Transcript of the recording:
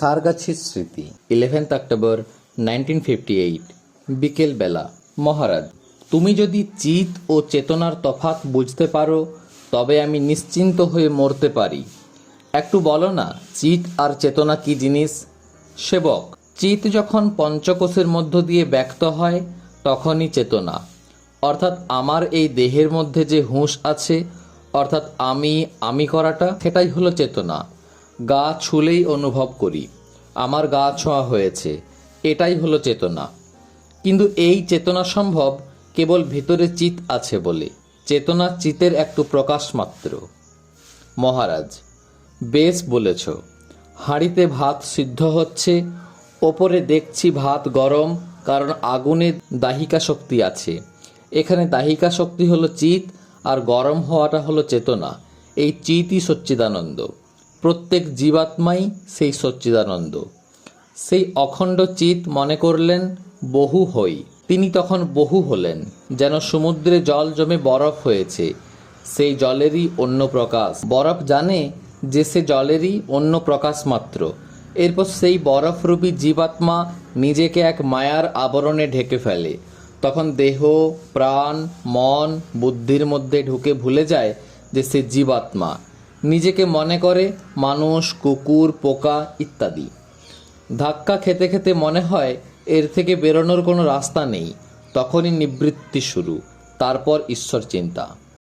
সারগাছির স্মৃতি eleventh October nineteen fifty eight বিকেলবেলা মহারাজ, তুমি যদি চিত ও চেতনার তফাৎ বুঝতে পারো, তবে আমি নিশ্চিন্ত হয়ে মরতে পারি। একটু বলো না, চিত আর চেতনা কি জিনিস? সেবক, চিত যখন পঞ্চকোষের মধ্য দিয়ে ব্যক্ত হয়, তখনই চেতনা। অর্থাৎ আমার এই দেহের মধ্যে যে হুঁশ আছে, অর্থাৎ আমি আমি করাটা, সেটাই হলো চেতনা। গা ছুলেই অনুভব করি। আমার গা ছোঁয়া হয়েছে। এটাই হলো চেতনা। কিন্তু এই চেতনা সম্ভব কেবল ভেতরে চিত আছে বলে। চেতনা চিতের একটু প্রকাশ মাত্র। মহারাজ, বেশ বলেছ। হাঁড়িতে ভাত সিদ্ধ হচ্ছে, ওপরে দেখছি ভাত গরম, কারণ আগুনে দাহিকা শক্তি আছে। এখানে দাহিকা শক্তি হলো চিত আর গরম হওয়াটা হলো চেতনা। এই চিতই সচ্চিদানন্দ। প্রত্যেক জীবাত্মাই সেই সচ্চিদানন্দ। সেই অখণ্ড চিত মনে করলেন, বহু হই। তিনি তখন বহু হলেন, যেন সমুদ্রে জল জমে বরফ হয়েছে। সেই জলেরই অন্য প্রকাশ। বরফ জানে যে সে জলেরই অন্য প্রকাশ মাত্র। এরপর সেই বরফরূপী জীবাত্মা নিজেকে এক মায়ার আবরণে ঢেকে ফেলে। তখন দেহ, প্রাণ, মন, বুদ্ধির মধ্যে ঢুকে ভুলে যায় যে সে জীবাত্মা। নিজেকে মনে করে মানুষ, কুকুর, পোকা ইত্যাদি। ধাক্কা খেতে খেতে মনে হয় এর থেকে বেরোনোর কোনো রাস্তা নেই। তখনই নিবৃত্তি শুরু, তারপর ঈশ্বর চিন্তা।